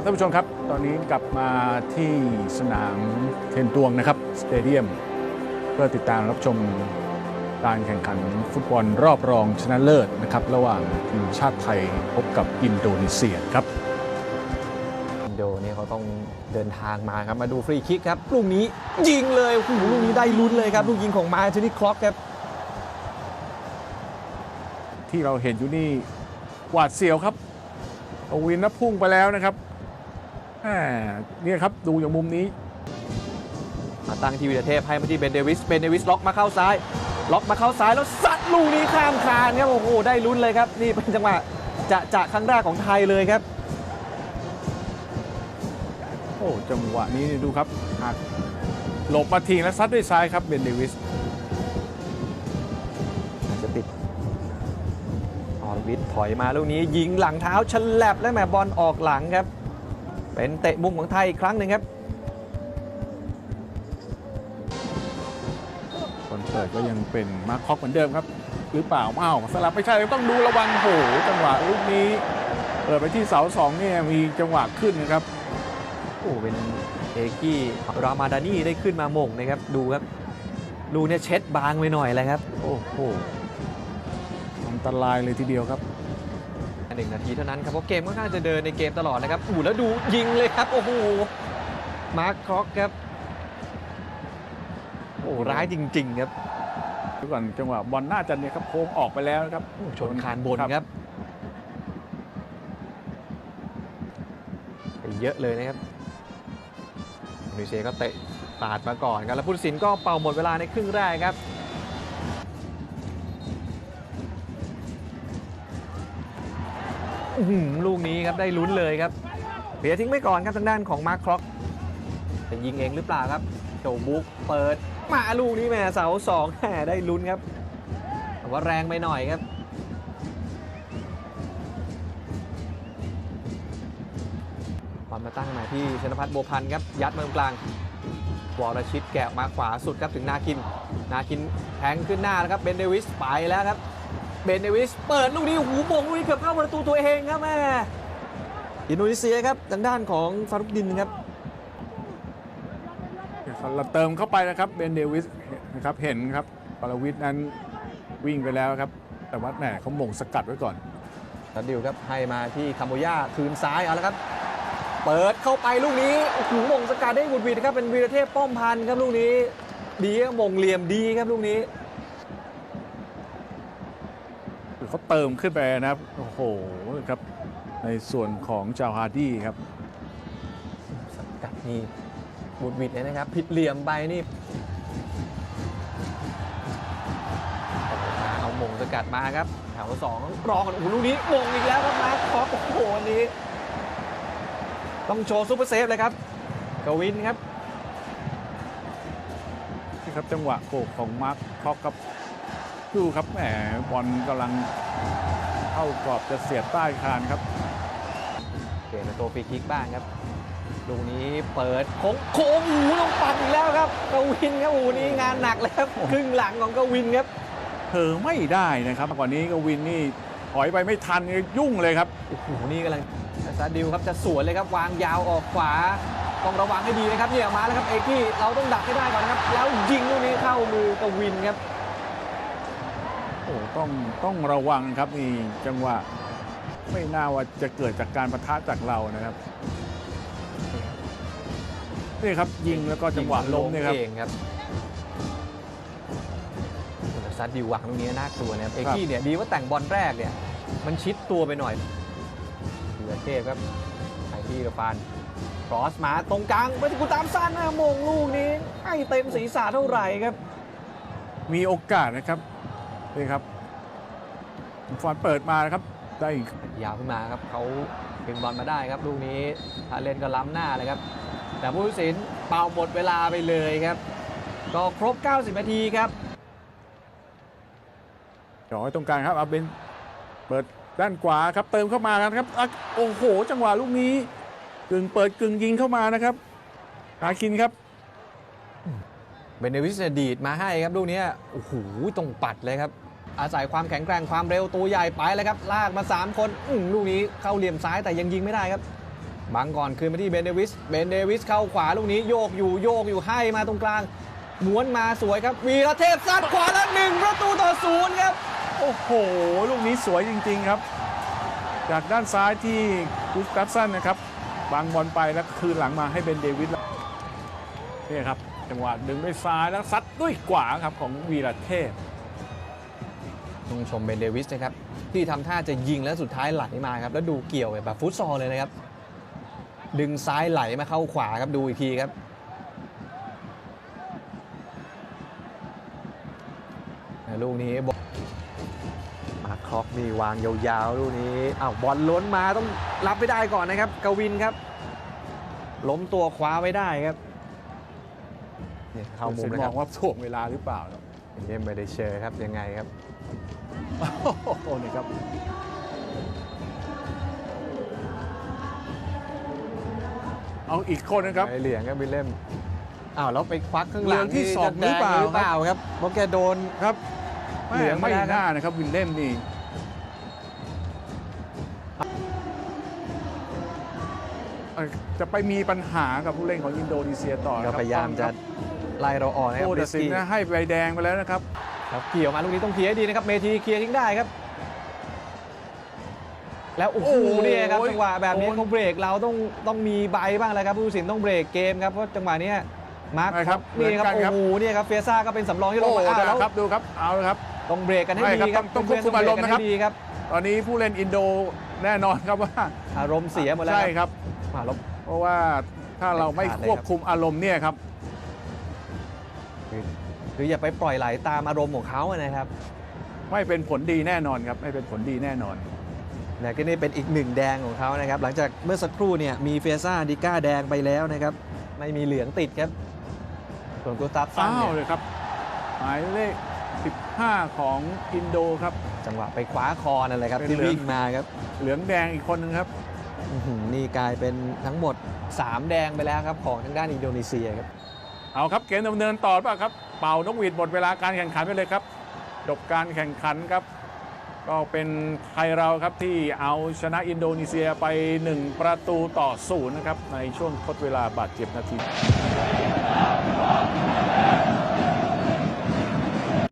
ครับท่านผู้ชมครับ ตอนนี้กลับมาที่สนามเทนตวงนะครับสเตเดียมเพื่อติดตามรับชมการแข่งขันฟุตบอลรอบรองชนะเลิศนะครับ ระหว่างทีมชาติไทยพบกับอินโดนีเซียครับอินโดเนี่ยเขาต้องเดินทางมาครับมาดูฟรีคิกครับลูกนี้ยิงเลยโอ้โหลูกนี้ได้ลุ้นเลยครับลูกยิงของมาร์ตินี่คล็อกครับที่เราเห็นอยู่นี่หวาดเสียวครับเอาวินนับพุ่งไปแล้วนะครับ แหมเนี่ยครับดูอย่างมุมนี้มาตั้งที่วิทยาเทพให้มาที่เบนเดวิส เบนเดวิสล็อกมาเข้าซ้าย ล็อกมาเข้าซ้ายแล้วซัดลูกนี้ข้ามคานครับ โอ้โห ได้ลุ้นเลยครับ นี่เป็นจังหวะจะจะครั้งแรกของไทยเลยครับ โอ้จังหวะนี้นี่ดูครับหักหลบมาทิ้งแล้วซัดด้วยซ้ายครับเบนเดวิสอาจจะติดออรวิทย์ถอยมาลูกนี้ยิงหลังเท้าฉลับและแหมบอลออกหลังครับ เป็นเตะมุมของไทยอีกครั้งหนึ่งครับคนเปิดก็ยังเป็นมาร์คคอกเหมือนเดิมครับ หรือเปล่าอ้าวสลับไม่ใช่ต้องดูระวังโหจังหวะลูกนี้เปิดไปที่เสาสองเนี่ยมีจังหวะขึ้นนะครับโอ้เป็นเอกี้รามาดานี่ได้ขึ้นมาหม่งนะครับ ดูครับลูกเนี่ยเช็ดบางไปหน่อยเลยครับ โอ้โหอันตรายเลยทีเดียวครับ หนึ่งนาทีเท่านั้นครับเพราะเกมค่อนข้างจะเดินในเกมตลอดนะครับอู้แล้วดูยิงเลยครับโอ้โหมาร์คครอกครับโอ้ร้ายจริง ๆ ครับดูก่อนจังหวะบอลน่าจะเนี่ยครับโค้งออกไปแล้วนะครับชนคานบนครับไปเยอะเลยนะครับอินโดนีเซียก็เตะปาดมาก่อนครับแล้วผู้ตัดสินก็เป่าหมดเวลาในครึ่งแรกครับ ลูกนี้ครับได้ลุ้นเลยครับเบียทิ้งไว้ก่อนครับทางด้านของมาร์คคล็อกจะยิงเองหรือเปล่าครับโจบุกเปิดมาลูกนี้แม่เสาสองแหได้ลุ้นครับแต่ว่าแรงไปหน่อยครับบอลมาตั้งมาที่ชนพัฒน์โบพันธ์ครับยัดมาตรงกลางวรชิตแกะมาขวาสุดครับถึงนาคิน นาคินแทงขึ้นหน้าแล้วครับเบนเดวิสไปแล้วครับ เบนเดวิสเปิดลูกนี้หูโมงลูกนี้เกือบเข้าประตูตัวเองครับแม่อินโดนีเซียครับทางด้านของฟารุกดินครับเราเติมเข้าไปนะครับเบนเดวิสนะครับเห็นครับปรวิทย์นั้นวิ่งไปแล้วครับ แต่ว่าแหมเขาหม่งสกัดไว้ก่อนตัดดิวครับให้มาที่คาโมย่าคืนซ้ายเอาละครับ เปิดเข้าไปลูกนี้โอ้โหมงสกัดได้บุดหวิดครับเป็นวีรเทพป้อมพันธ์ครับลูกนี้ ดีครับมงเหลี่ยมดีครับลูกนี้ คือ เขาเติมขึ้นไปนะครับ โอ้โหครับ ในส่วนของจาวฮาร์ดี้ครับสกัดนี่บุดหวิดเลยนะครับ ผิดเหลี่ยมไปนี่เอามงสกัดมาครับแถวสองรอก่อนโอ้โหลูกนี้มงอีกแล้วครับมาร์คคอปโอ้โหอันนี้ ต้องโชว์ซูเปอร์เซฟเลยครับกวินครับ นี่ครับจังหวะโขกของมาร์คคอกครับ ดูครับแหมบอลกำลังเข้ากรอบจะเสียบใต้คานครับเปลี่ยนเป็นตัวฟรีคิกบ้างครับลูกนี้เปิดโค้งโค้งหูลงปัดอีกแล้วครับกวินครับโอ้โหนี่งานหนักแล้วครึ่งหลังของกวินครับเธอไม่ได้นะครับกว่านี้ก็วินนี่ถอยไปไม่ทันยุ่งเลยครับโอ้โหนี่กำลังซาดิวครับจะสวนเลยครับวางยาวออกขวาต้องระวังให้ดีนะครับเนี่ยมาแล้วครับเอกี้เราต้องดักให้ได้ก่อนนะครับแล้วยิงลูกนี้เข้ามือกวินครับโอ้ต้องต้องระวังครับนี่จังหวะไม่น่าว่าจะเกิดจากการประทะจากเรานะครับนี่ครับยิงแล้วก็จังหวะล้มเนี่ยครับเองครับซาดิววางลูกนี้น่ากลัวนะครับเอกี้เนี่ยดีว่าแต่งบอลแรกเนี่ยมันชิดตัวไปหน่อยเหลือเทพครับไปที่กระปานครอสมาตรงกลางไปที่กุตามสั้นนะมงลูกนี้ไม่เต็มศีรษะเท่าไหร่ครับ มีโอกาสนะครับ นี่ครับฟอนเปิดมานะครับได้อีกยาวขึ้นมาครับเขาดึงบอลมาได้ครับลูกนี้ถ้าเล่นก็ล้ำหน้าเลยครับ แต่ผู้ตัดสินเป่าหมดเวลาไปเลยครับ ก็ครบ 90 นาทีครับจ่อไว้ตรงกลางครับอาเบนเปิดด้านขวาครับเติมเข้ามากันครับอะโอ้โห จังหวะลูกนี้กึ่งเปิดกึ่งยิงเข้ามานะครับหาคินครับ เบนเดวิสดีดมาให้ครับลูกนี้โอ้โหตรงปัดเลยครับ อาศัยความแข็งแกร่งความเร็วตัวใหญ่ไปเลยครับ ลากมา 3 คนอืลูกนี้เข้าเหลี่ยมซ้ายแต่ยังยิงไม่ได้ครับบังก่อนคืนมาที่เบนเดวิส เบนเดวิสเข้าขวาลูกนี้โยกอยู่โยกอยู่ให้มาตรงกลางม้วนมาสวยครับ วีรเทพซัดขวาแล้วหนึ่งประตูต่อศูนย์ครับ โอ้โห ลูกนี้สวยจริง ๆครับ จากด้านซ้ายที่กุสตัฟสันนะครับบางบอลไปแล้วคืนหลังมาให้เบนเดวิดนี่ครับ จังหวะดึงด้วยซ้ายแล้วซัดด้วยขวาครับของวีรเทพต้องชมเบนเดวิสนะครับที่ทำท่าจะยิงแล้วสุดท้ายไหลมาครับแล้วดูเกี่ยวแบบฟุตซอลเลยนะครับ ดึงซ้ายไหลมาเข้าขวาครับดูอีกทีครับลูกนี้บอลมาครอกนี่วางยาวๆลูกนี้อ้าวบอลล้นมาต้องรับไม่ได้ก่อนนะครับ กวินครับ ล้มตัวคว้าไว้ได้ครับ นี่เข้ามุมเซนนะมคอรับงว่าถ่วงเวลาหรือเปล่าครับเกมไม่ได้เชอร์ครับยังไงครับ โอ้โหนี่ครับ เอาอีกคนนะครับ ไอเหลียงครับวิลเล่มอ้าวแล้วไปควักข้างหเหลืลัองงที่สองจะแดหรือเปล่าหรือเปล่าครับเพราะแกโดน ครับเหลืองไม่ไม่ได้ครับ น่านะครับ วินเล่มนี่เอ่อจะไปมีปัญหากับผู้เล่นของอินโดนีเซียต่อนะคก็รับพยายามจะ ไล่เราออกนะครับผู้ตัดสินเบสกี้นะให้ใบแดงไปแล้วนะครับ ครับเกี่ยวมาลูกนี้ต้องเคลียร์ให้ดีนะครับ เมทีเคลียร์ทิ้งได้ครับ แล้วโอ้โหโอ้โหเนี่ยครับจังหวะแบบนี้โอ้ย เขาเบรกเราต้องต้องมีใบบ้างแล้วครับผู้ตัดสินต้องเบรกเกมครับเพราะจังหวะเนี้ยมาร์คใช่ครับนี่ครับเหมือนกันโอ้ครับโหเนี่ยครับเฟียซ่าก็เป็นสำรองที่ลโอ้งโหมาอ้าวนะแล้วครับดูครับเอาละครับ ต้องเบรกกันให้ไม่ดีครับครับต้องต้องควบคุมอารมณ์นะครับ เพื่ๆต้งเกกัให้ดีครับตอนนี้ผู้เล่นอินโดแน่นอนครับว่าอารมณ์เสียหมดแล้วใช่ครับอ่าแล้วเพราะว่าถ้าเราไม่ควบคุมอารมณ์เนี่ยครับ คือคืออย่าไปปล่อยไหลตามอารมณ์ของเขาอะนะครับ ไม่เป็นผลดีแน่นอนครับ ไม่เป็นผลดีแน่นอนเนี่ยก็นี่เป็นอีกหนึ่งแดงของเขานะครับ หลังจากเมื่อสักครู่เนี่ยมีเฟียซ่าดิก้าแดงไปแล้วนะครับ ไม่มีเหลืองติดครับ ส่วนกูสตัฟซันอ้าวเนี่ยเลยครับ หมายเลข 15 ของอินโดครับ จังหวะไปคว้าคอนั่นแหละครับเป็นที่เหลือง วิ่งมาครับเหลืองแดงอีกคนนึงครับ อื้อหือนี่กลายเป็นทั้งหมด 3 แดงไปแล้วครับของทางด้านอินโดนีเซียครับ เอาครับเกมดำเนินต่อหรือเปล่ะครับ เป่านกหวีดหมดเวลาการแข่งขันไปเลยครับจบการแข่งขันครับ ก็เป็นไทยเราครับที่เอาชนะอินโดนีเซียไป 1 ประตูต่อศูนย์นะครับในช่วงทดเวลาบาดเจ็บนาที